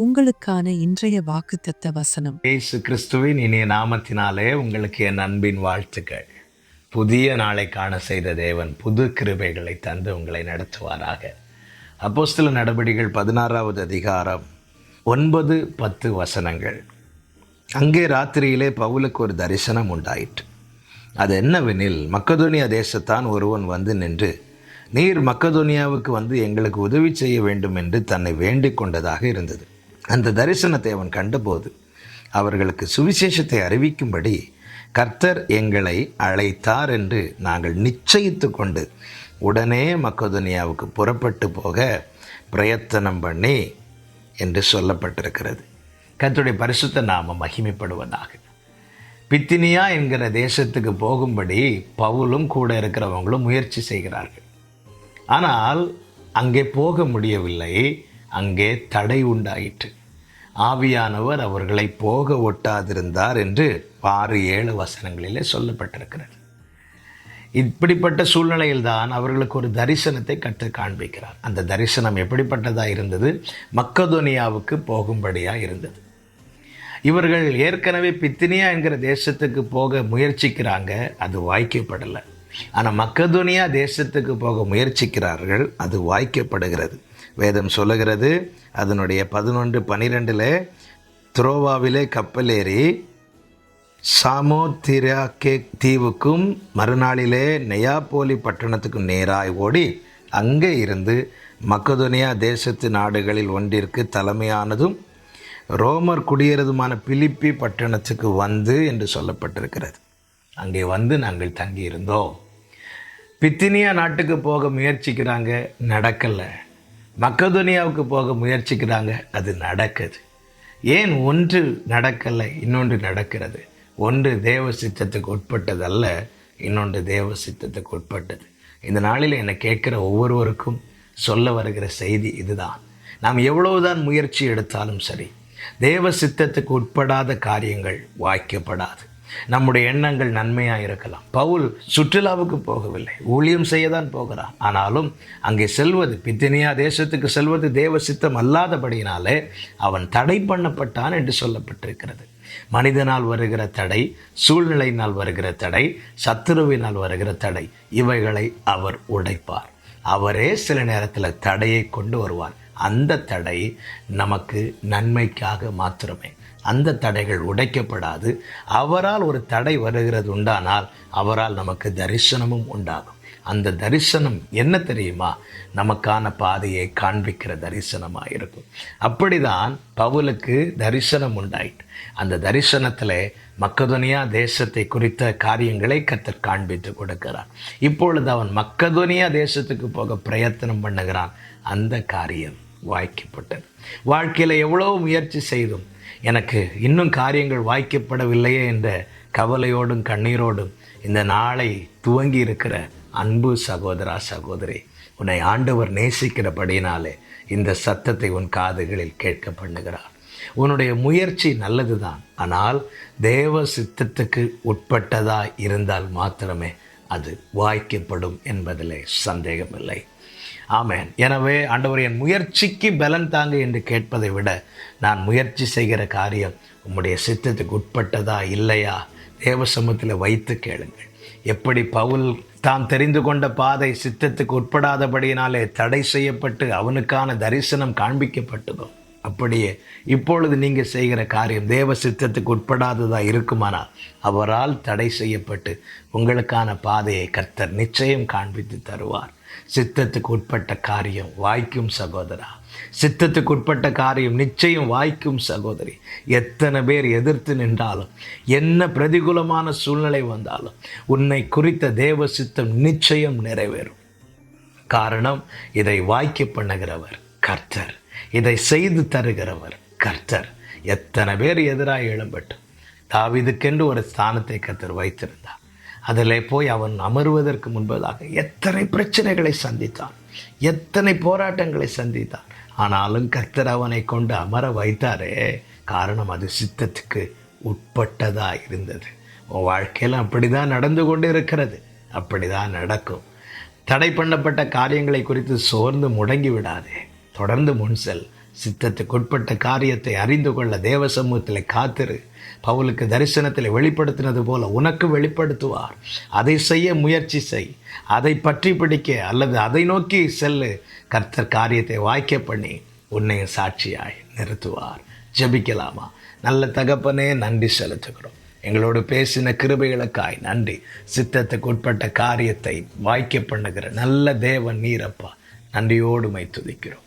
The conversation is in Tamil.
உங்களுக்கான இன்றைய வாக்குத்தத்த வசனம். இயேசு கிறிஸ்துவின் இனிய நாமத்தினாலே உங்களுக்கு என் அன்பின் வாழ்த்துக்கள். புதிய நாளை காண செய்த தேவன் புது கிருபைகளை தந்து உங்களை நடத்துவாராக. அப்போ சில நடவடிக்கைகள் பதினாறாவது அதிகாரம் ஒன்பது பத்து வசனங்கள். அங்கே ராத்திரியிலே பவுலுக்கு ஒரு தரிசனம் உண்டாயிற்று. அது என்னவெனில் மக்கதோனியா தேசத்தான் ஒருவன் வந்து நின்று நீர் மக்கதோனியாவுக்கு வந்து எங்களுக்கு உதவி செய்ய வேண்டும் என்று தன்னை வேண்டிக் கொண்டதாக இருந்தது. அந்த தரிசனத்தை அவன் கண்டபோது அவர்களுக்கு சுவிசேஷத்தை அறிவிக்கும்படி கர்த்தர் எங்களை அழைத்தார் என்று நாங்கள் நிச்சயித்து கொண்டு உடனே மக்கதோனியாவுக்கு புறப்பட்டு போக பிரயத்தனம் பண்ணி என்று சொல்லப்பட்டிருக்கிறது. கர்த்தருடைய பரிசுத்த நாம மகிமைப்படுவதாக. பித்தினியா என்கிற தேசத்துக்கு போகும்படி பவுலும் கூட இருக்கிறவங்களும் முயற்சி செய்கிறார்கள். ஆனால் அங்கே போக முடியவில்லை. அங்கே தடை உண்டாயிற்று. ஆவியானவர் அவர்களை போக ஒட்டாதிருந்தார் என்று ஆறு ஏழு வசனங்களிலே சொல்லப்பட்டிருக்கிறது. இப்படிப்பட்ட சூழ்நிலையில்தான் அவர்களுக்கு ஒரு தரிசனத்தை கற்று காண்பிக்கிறார். அந்த தரிசனம் எப்படிப்பட்டதாக இருந்தது? மக்கதோனியாவுக்கு போகும்படியாக இருந்தது. இவர்கள் ஏற்கனவே பித்தினியா என்கிற தேசத்துக்கு போக முயற்சிக்கிறாங்க அது வாய்க்கப்படலை. ஆனால் மக்கதுனியா தேசத்துக்கு போக முயற்சிக்கிறார்கள் அது வாய்க்கப்படுகிறது. வேதம் சொல்லுகிறது. அதனுடைய பதினொன்று பனிரெண்டில் துரோவாவிலே கப்பலேறி சாமோத்திராக்கே தீவுக்கும் மறுநாளிலே நெயாப்போலி பட்டணத்துக்கும் நேராய் ஓடி அங்கே இருந்து மக்கதோனியா தேசத்து நாடுகளில் ஒன்றிற்கு தலைமையானதும் ரோமர் குடியேறதுமான பிலிப்பி பட்டணத்துக்கு வந்து என்று சொல்லப்பட்டிருக்கிறது. அங்கே வந்து நாங்கள் தங்கியிருந்தோம். பித்தினியா நாட்டுக்கு போக முயற்சிக்கிறாங்க. நடக்கலை. மக்கதுனியாவுக்கு போக முயற்சிக்கிறாங்க அது நடக்குது. ஏன் ஒன்று நடக்கலை இன்னொன்று நடக்கிறது? ஒன்று தேவ சித்தத்துக்கு உட்பட்டதல்ல இன்னொன்று தேவ சித்தத்துக்கு உட்பட்டது. இந்த நாளில் என்னை கேட்குற ஒவ்வொருவருக்கும் சொல்ல வருகிற செய்தி இதுதான். நாம் எவ்வளவுதான் முயற்சி எடுத்தாலும் சரி தேவ சித்தத்துக்கு உட்படாத காரியங்கள் வாய்க்கப்படாது. நம்முடைய எண்ணங்கள் நன்மையாக இருக்கலாம். பவுல் சுற்றுலாவுக்கு போகவில்லை. ஊழியம் செய்ய தான் போகிறான். ஆனாலும் அங்கே செல்வது பித்தினியா தேசத்துக்கு செல்வது தேவ சித்தம் அல்லாதபடியினாலே அவன் தடை பண்ணப்பட்டான் என்று சொல்லப்பட்டிருக்கிறது. மனிதனால் வருகிற தடை சூழ்நிலையினால் வருகிற தடை சத்துருவினால் வருகிற தடை இவைகளை அவர் உடைப்பார். அவரே சில நேரத்தில் தடையை கொண்டு வருவார். அந்த தடை நமக்கு நன்மைக்காக மாத்திரமே. அந்த தடைகள் உடைக்கப்படாது. அவரால் ஒரு தடை வருகிறது உண்டானால் அவரால் நமக்கு தரிசனமும் உண்டாகும். அந்த தரிசனம் என்ன தெரியுமா? நமக்கான பாதையை காண்பிக்கிற தரிசனமாக இருக்கும் அப்படிதான் பவுலுக்கு தரிசனம் உண்டாயிட்டு அந்த தரிசனத்தில் மக்கதுனியா தேசத்தை குறித்த காரியங்களை கத்தர் காண்பித்து கொடுக்கிறார். இப்பொழுது அவன் மக்கதுனியா தேசத்துக்கு போக பிரயத்தனம் பண்ணுகிறான். அந்த காரியம் வாய்க்கப்பட்டது. வாழ்க்கையில் எவ்வளோ முயற்சி செய்தும் எனக்கு இன்னும் காரியங்கள் வாய்க்கப்படவில்லையே என்ற கவலையோடும் கண்ணீரோடும் இந்த நாளை துவங்கி இருக்கிற அன்பு சகோதரா சகோதரி உன்னை ஆண்டவர் நேசிக்கிறபடினாலே இந்த சத்தத்தை உன் காதுகளில் கேட்க பண்ணுகிறார் உன்னுடைய முயற்சி நல்லதுதான். ஆனால் தேவ சித்தத்துக்கு உட்பட்டதா இருந்தால் மாத்திரமே அது வாய்க்கப்படும் என்பதிலே சந்தேகமில்லை. ஆமேன். எனவே ஆண்டவர் என் முயற்சிக்கு பலன் தாங்க என்று கேட்பதை விட நான் முயற்சி செய்கிற காரியம் உம்முடைய சித்தத்துக்கு உட்பட்டதா இல்லையா? தேவசமத்தில் வைத்து கேளுங்கள். எப்படி பவுல் தான் தெரிந்து கொண்ட பாதை சித்தத்துக்கு உட்படாதபடியினாலே தடை செய்யப்பட்டு அவனுக்கான தரிசனம் காண்பிக்கப்பட்டதோ? அப்படியே இப்பொழுது நீங்கள் செய்கிற காரியம் தேவ சித்தத்துக்கு உட்படாததாக இருக்குமானால் அவரால் தடை செய்யப்பட்டு உங்களுக்கான பாதையை கர்த்தர் நிச்சயம் காண்பித்து தருவார். சித்தத்துக்கு உட்பட்ட காரியம் வாய்க்கும் சகோதரா. சித்தத்துக்கு உட்பட்ட காரியம் நிச்சயம் வாய்க்கும் சகோதரி. எத்தனை பேர் எதிர்த்து நின்றாலும் என்ன பிரதிகூலமான சூழ்நிலை வந்தாலும் உன்னை குறித்த தேவ சித்தம் நிச்சயம் நிறைவேறும். காரணம் இதை வாய்க்க பண்ணுகிறவர் கர்த்தர். இதை செய்து தருகிறவர் கர்த்தர். எத்தனை பேர் எதிராக எழும்பட்டும். தாவிதுக்கென்று ஒரு ஸ்தானத்தை கத்தர் வைத்திருந்தார். அதில் போய் அவன் அமருவதற்கு முன்பதாக எத்தனை பிரச்சனைகளை சந்தித்தான் எத்தனை போராட்டங்களை சந்தித்தான். ஆனாலும் கர்த்தர் அவனை கொண்டு அமர வைத்தாரே காரணம் அது சித்தத்துக்கு உட்பட்டதாக இருந்தது. உன் வாழ்க்கையில் அப்படிதான் நடந்து கொண்டு இருக்கிறது அப்படிதான் நடக்கும். தடை பண்ணப்பட்ட காரியங்களை குறித்து சோர்ந்து முடங்கி விடாதே தொடர்ந்து முன் செல். சித்தத்துக்குட்பட்ட காரியத்தை அறிந்து கொள்ள தேவ சமூகத்தில் காத்திரு. பவுலுக்கு தரிசனத்தில் வெளிப்படுத்தினது போல உனக்கு வெளிப்படுத்துவார். அதை செய்ய முயற்சி செய். அதை பற்றி பிடிக்க அல்லது அதை நோக்கி செல்லு. கர்த்தர் காரியத்தை வாய்க்க பண்ணி உன்னை சாட்சியாய் நிறுத்துவார். ஜெபிக்கலாமா? நல்ல தகப்பனே நன்றி செலுத்துகிறோம். எங்களோடு பேசின கிருபைகளுக்காய் நன்றி. சித்தத்துக்கு உட்பட்ட காரியத்தை வாய்க்க பண்ணுகிற நல்ல தேவன் நீரப்பா. நன்றியோடு மை துதிக்கிறோம்.